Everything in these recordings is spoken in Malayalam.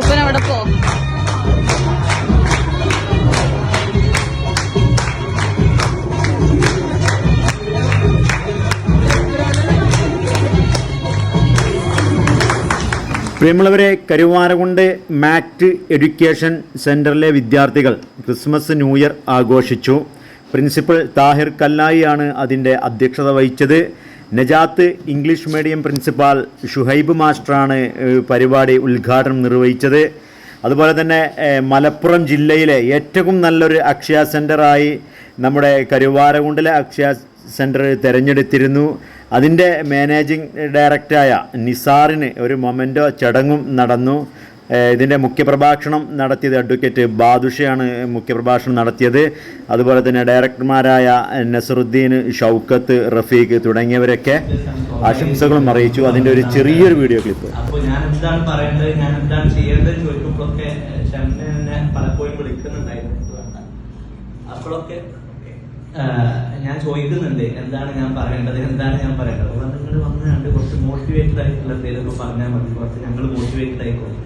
അപ്പൂപ്പൻ അവിടെ പോ. പ്രിയമുള്ളവരെ കരുവാരകുണ്ട് മാക്ട് എഡ്യൂക്കേഷൻ സെന്ററിലെ വിദ്യാർത്ഥികൾ ക്രിസ്മസ് ന്യൂ ഇയർ ആഘോഷിച്ചു. പ്രിൻസിപ്പൽ താഹിർ കല്ലായിയാണ് അതിന്റെ അധ്യക്ഷത വഹിച്ചത്. Najath English medium principal Shuhaib മാസ്റ്ററാണ് പരിപാടി ഉദ്ഘാടനം നിർവഹിച്ചത്. അതുപോലെ തന്നെ മലപ്പുറം ജില്ലയിലെ ഏറ്റവും നല്ലൊരു അക്ഷയ സെന്ററായി നമ്മുടെ കരുവാരകുണ്ടിലെ അക്ഷയ സെന്റർ തിരഞ്ഞെടുത്തിരുന്നു. അതിന്റെ മാനേജിംഗ് ഡയറക്ടറായ നിസാറിന് ഒരു മൊമെന്റോ ചടങ്ങും നടന്നു. ഇതിന്റെ മുഖ്യപ്രഭാഷണം നടത്തിയത് അഡ്വക്കേറ്റ് ബാദുഷയാണ് മുഖ്യപ്രഭാഷണം നടത്തിയത്. അതുപോലെ തന്നെ ഡയറക്ടർമാരായ നസറുദ്ദീൻ ഷൗക്കത്ത് റഫീഖ് തുടങ്ങിയവരൊക്കെ ആശംസകളും അറിയിച്ചു. അതിന്റെ ഒരു ചെറിയൊരു വീഡിയോ ക്ലിപ്പ്. അപ്പോൾ ഞാൻ ഞാൻ. അപ്പോഴൊക്കെ ഞാൻ ചോദിക്കുന്നുണ്ട് എന്താണ് ഞാൻ പറയേണ്ടത്? എന്താണ് ഞാൻ പറയേണ്ടത്? അപ്പൊ നിങ്ങൾ വന്ന് കണ്ട് കുറച്ച് മോട്ടിവേറ്റഡ് ആയിട്ടുള്ള എന്തെങ്കിലുമൊക്കെ പറഞ്ഞാൽ മതി. കുറച്ച് ഞങ്ങൾ മോട്ടിവേറ്റഡ് ആയിക്കോളും.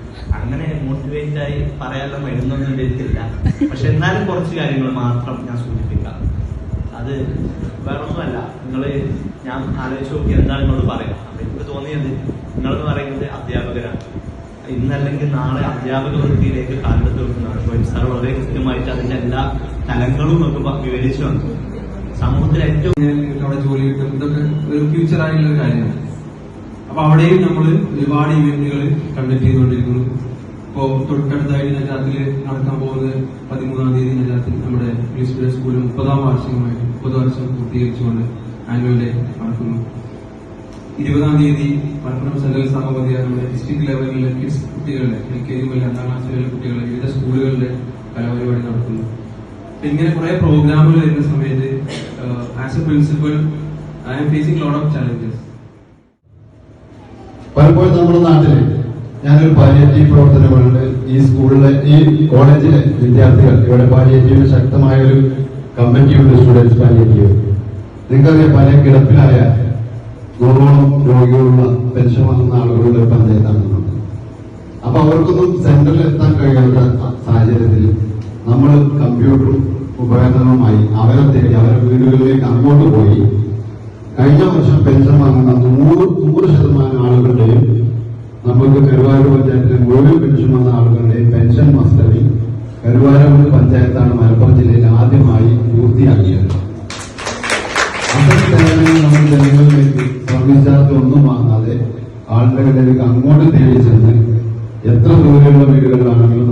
അങ്ങനെ മോട്ടിവേറ്റഡ് ആയി പറയാനുള്ള മരുന്നൊന്നും എടുത്തില്ല പക്ഷെ എന്നാലും കുറച്ച് കാര്യങ്ങൾ മാത്രം ഞാൻ സൂചിപ്പിക്കാം. അത് വേറൊന്നുമല്ല. നിങ്ങൾ ഞാൻ ആലോചിച്ച് നോക്കി എന്താണ് നിങ്ങളോട് പറയാം? അപ്പൊ എനിക്ക് തോന്നിയത് നിങ്ങളെന്ന് പറയുന്നത് അധ്യാപകരാണ്. ഇന്നല്ലെങ്കിൽ നാളെ അധ്യാപക വൃത്തിയിലേക്ക് കാലെടുത്ത് വെക്കുന്നതാണ്. അപ്പോൾ സാർ വളരെ കൃത്യമായിട്ട് അതിന്റെ എല്ലാ തലങ്ങളും നമുക്ക് വിവരിച്ചു വന്നു സമൂഹത്തിൽ ഏറ്റവും അവിടെ ജോലി കിട്ടും ഇതൊക്കെ ഒരു ഫ്യൂച്ചർ ആയിട്ടുള്ള ഒരു കാര്യമാണ്. അപ്പൊ അവിടെയും നമ്മൾ ഒരുപാട് ഇവന്റുകൾ കണ്ടക്ട് ചെയ്തുകൊണ്ടിരിക്കുന്നു. ഇപ്പോ തൊട്ടടുത്തായിട്ട് രാത്രി നടക്കാൻ പോകുന്നത് പതിമൂന്നാം തീയതി നജാത്തിൽ നമ്മുടെ ഇംഗ്ലീഷ് മീഡിയം സ്കൂളിൽ മുപ്പതാം വാർഷികമായിട്ട് മുപ്പത് വർഷം പൂർത്തീകരിച്ചുകൊണ്ട് ആനുവൽ ഡേ നടക്കുന്നു. ഇരുപതാം തീയതി മലപ്പുറം സെൻട്രൽ സാമൂഹ്യ ഡിസ്ട്രിക്ട് ലെവലിലെ കിഡ്സ് കുട്ടികളുടെ എൽ കെ ജി മുതൽ രണ്ടാം ക്ലാസ് വരെയുള്ള കുട്ടികളുടെ വിവിധ സ്കൂളുകളുടെ കലാപരിപാടി നടത്തുന്നു ഇങ്ങനെ കുറെ പ്രോഗ്രാമുകൾ വരുന്ന സമയത്ത് as a principal I am facing lot of challenges പലപ്പോഴും നമ്മുടെ നാട്ടിൽ ഞാനൊരു പാലിയേറ്റീവ് പ്രവർത്തനങ്ങളുണ്ട്. ഈ സ്കൂളിലെ ഈ കോളേജിലെ വിദ്യാർത്ഥികൾ ഇവിടെ പാലിയേറ്റീവിന് ശക്തമായ ഒരു കമ്മിറ്റിയുണ്ട് സ്റ്റുഡൻസ് പാലിയേറ്റീവ് നിങ്ങൾക്കറിയാം പല കിടപ്പിലായ നൂറോളം രോഗികളുള്ള പെൻഷൻ വാങ്ങുന്ന ആളുകളുടെ പഞ്ചായത്താണ് അപ്പൊ അവർക്കൊന്നും സെന്ററിൽ എത്താൻ കഴിയാത്ത സാഹചര്യത്തിൽ നമ്മൾ കമ്പ്യൂട്ടറും ഉപകരണങ്ങളുമായി അവരെ തേടി അവരെ വീടുകളിലേക്ക് അങ്ങോട്ട് പോയി കഴിഞ്ഞ വർഷം പെൻഷൻ വാങ്ങുന്ന നൂറ് നൂറ് ശതമാനം ആളുകളുടെയും നമുക്ക് കരുവാരൂർ പഞ്ചായത്തിലെ മുഴുവൻ പെൻഷൻ വന്ന ആളുകളുടെയും പെൻഷൻ മസ്റ്ററി കരുവാരൂർ പഞ്ചായത്താണ് മലപ്പുറം ജില്ലയിൽ ആദ്യമായി പൂർത്തിയാക്കിയത് ആളുകളുടെ അങ്ങോട്ട് തേടി ചെന്ന് എത്ര ദൂരെയുള്ള വീടുകളിലാണെങ്കിലും